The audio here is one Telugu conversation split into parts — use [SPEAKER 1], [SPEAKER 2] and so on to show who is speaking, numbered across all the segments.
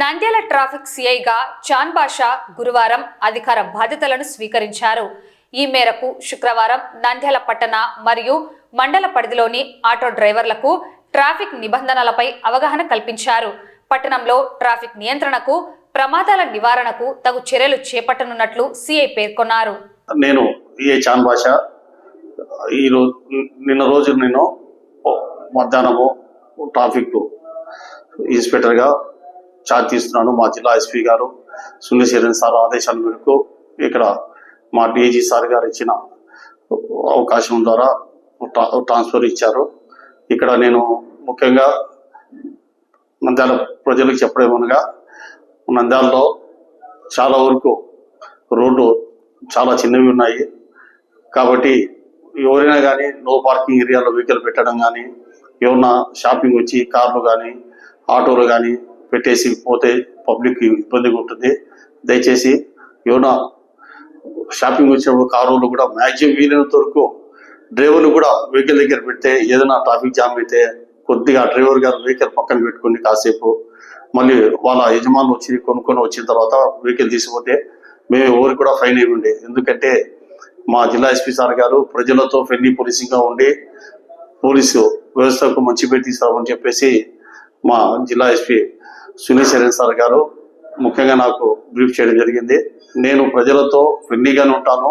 [SPEAKER 1] నంద్యాల ట్రాఫిక్ సిఐగా చాన్ బాషా గురువారం అధికార బాధ్యతలను స్వీకరించారు. ఈ మేరకు శుక్రవారం నంద్యాల పట్టణ మరియు మండల పరిధిలోని ఆటో డ్రైవర్లకు ట్రాఫిక్ నిబంధనలపై అవగాహన కల్పించారు. పట్టణంలో ట్రాఫిక్ నియంత్రణకు ప్రమాదాల నివారణకు తగు చర్యలు చేపట్టనున్నట్లు సిఐ పేర్కొన్నారు.
[SPEAKER 2] నేను ఏ చాన్ బాషా ఈరోజు నిన్న రోజు నేను మధ్యాహ్నము ట్రాఫిక్ ఇన్స్పెక్టర్గా ఛార్జ్ తీస్తున్నాను మా జిల్లా ఎస్పీ గారు సునీల్ సార్ ఆదేశాల మేరకు ఇక్కడ మా డిఐజీ సార్ గారు ఇచ్చిన అవకాశం ద్వారా ట్రా- ట్రాన్స్ఫర్ ఇచ్చారు. ఇక్కడ నేను ముఖ్యంగా నంద్యాల ప్రజలకు చెప్పడమనగా నంద్యాలలో చాలా వరకు రోడ్డు చాలా చిన్నవి ఉన్నాయి. కాబట్టి ఎవరైనా కానీ నో పార్కింగ్ ఏరియాలో వెహికల్ పెట్టడం కానీ ఏమన్నా షాపింగ్ వచ్చి కార్లు కానీ ఆటోలు కానీ పెట్టేసి పోతే పబ్లిక్ ఇబ్బందిగా ఉంటుంది. దయచేసి యోనా షాపింగ్ వచ్చినప్పుడు కారులు కూడా మ్యాక్సిమం వీలైనంత వరకు డ్రైవర్లు కూడా వెహికల్ దగ్గర పెడితే ఏదైనా ట్రాఫిక్ జామ్ అయితే కొద్దిగా డ్రైవర్ గారు వెహికల్ పక్కన పెట్టుకుని కాసేపు మళ్ళీ వాళ్ళ యజమానులు వచ్చి కొనుక్కొని వచ్చిన తర్వాత వెహికల్ తీసిపోతే మేము ఎవరికి కూడా ఫైన్ ఇవ్వండి ఎందుకంటే మా జిల్లా ఎస్పీ సార్ గారు ప్రజలతో ఫ్రెండ్లీ పోలీసింగ్గా ఉండి పోలీసు వ్యవస్థకు మంచి పేరు తీసుకురావని చెప్పేసి మా జిల్లా ఎస్పీ సునీల్ శరణ్ సార్ గారు ముఖ్యంగా నాకు బ్రీఫ్ చేయడం జరిగింది. నేను ప్రజలతో ఫ్రెండ్లీగానే ఉంటాను.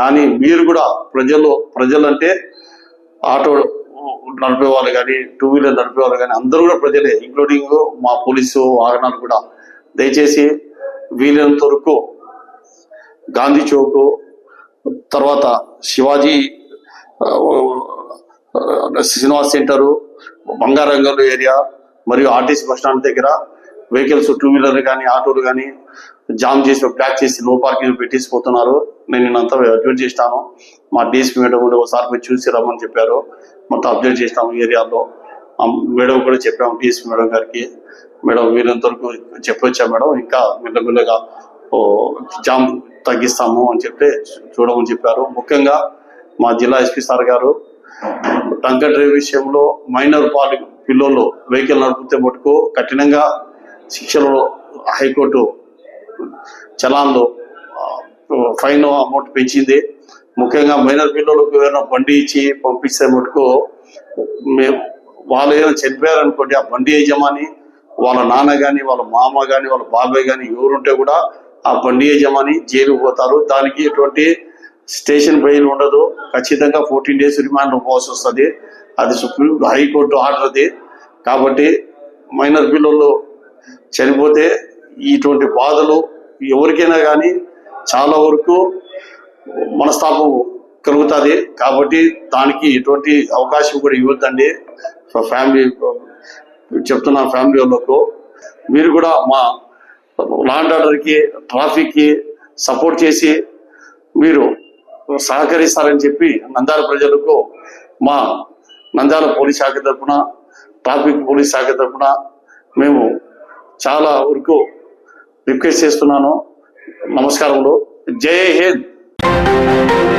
[SPEAKER 2] కానీ మీరు కూడా ప్రజలు ప్రజలంటే ఆటో నడిపే వాళ్ళు కానీ టూ వీలర్ నడిపే వాళ్ళు కానీ అందరూ కూడా ప్రజలే ఇంక్లూడింగ్ మా పోలీసు వాహనాలు కూడా. దయచేసి వీలైనంత వరకు గాంధీ చౌక్ తర్వాత శివాజీ శ్రీనివాస్ సెంటరు బంగారంగల్ ఏరియా మరియు ఆర్టీసీ బస్ స్టాండ్ దగ్గర వెహికల్స్ టూ వీలర్లు కానీ ఆటోలు కానీ జామ్ చేసి బ్లాక్ చేసి నో పార్కింగ్ పెట్టేసిపోతున్నారు. నేను నిన్నంతా అప్డేట్ చేస్తాను. మా డిఎస్పీ మేడం కూడా ఒకసారి మీరు చూసి రమ్మని చెప్పారు. మొత్తం అప్డేట్ చేసినాము ఏరియాలో. మేడం కూడా చెప్పాము డిఎస్పీ మేడం గారికి. మేడం వీరంత వరకు చెప్పొచ్చా మేడం? ఇంకా మెల్లమెల్లగా జామ్ తగ్గిస్తాము అని చెప్పి చూడమని చెప్పారు. ముఖ్యంగా మా జిల్లా ఎస్పీ సార్ గారు టంకర్ డ్రైవ్ విషయంలో మైనర్ పాలి పిల్లలు వెహికల్ నడిపితే మటుకు కఠినంగా శిక్షలో హైకోర్టు చలాన్లో ఫైన్ అమౌంట్ పెంచింది. ముఖ్యంగా మైనర్ పిల్లలకు ఏదైనా బండి ఇచ్చి పంపిస్తే మటుకు మేము వాళ్ళు ఏదైనా చనిపోయారనుకోండి ఆ బండి యజమాని వాళ్ళ నాన్న కానీ వాళ్ళ మామ కానీ వాళ్ళ బాబాయ్ కానీ ఎవరుంటే కూడా ఆ బండి యజమాని జైలు పోతారు. దానికి ఎటువంటి స్టేషన్ బెయిల్ ఉండదు. ఖచ్చితంగా ఫోర్టీన్ డేస్ రిమాండ్ పోవాల్సి వస్తుంది. అది సుప్రీం హైకోర్టు ఆర్డర్ది. కాబట్టి మైనర్ పిల్లలు చనిపోతే ఇటువంటి బాధలు ఎవరికైనా కానీ చాలా వరకు మనస్తాపం కలుగుతుంది. కాబట్టి దానికి ఎటువంటి అవకాశం కూడా ఇవ్వద్దండి. ఫ్యామిలీ చెప్తున్నా ఫ్యామిలీ వాళ్ళకు. మీరు కూడా మా లాండ్ ఆర్డర్కి ట్రాఫిక్కి సపోర్ట్ చేసి మీరు సహకరిస్తారని చెప్పి నంద్యాల ప్రజలకు మా నంద్యాల పోలీస్ శాఖ తరఫున ట్రాఫిక్ పోలీస్ శాఖ తరఫున మేము చాలా వరకు రిక్వెస్ట్ చేస్తున్నాను. నమస్కారములు. జై హింద్.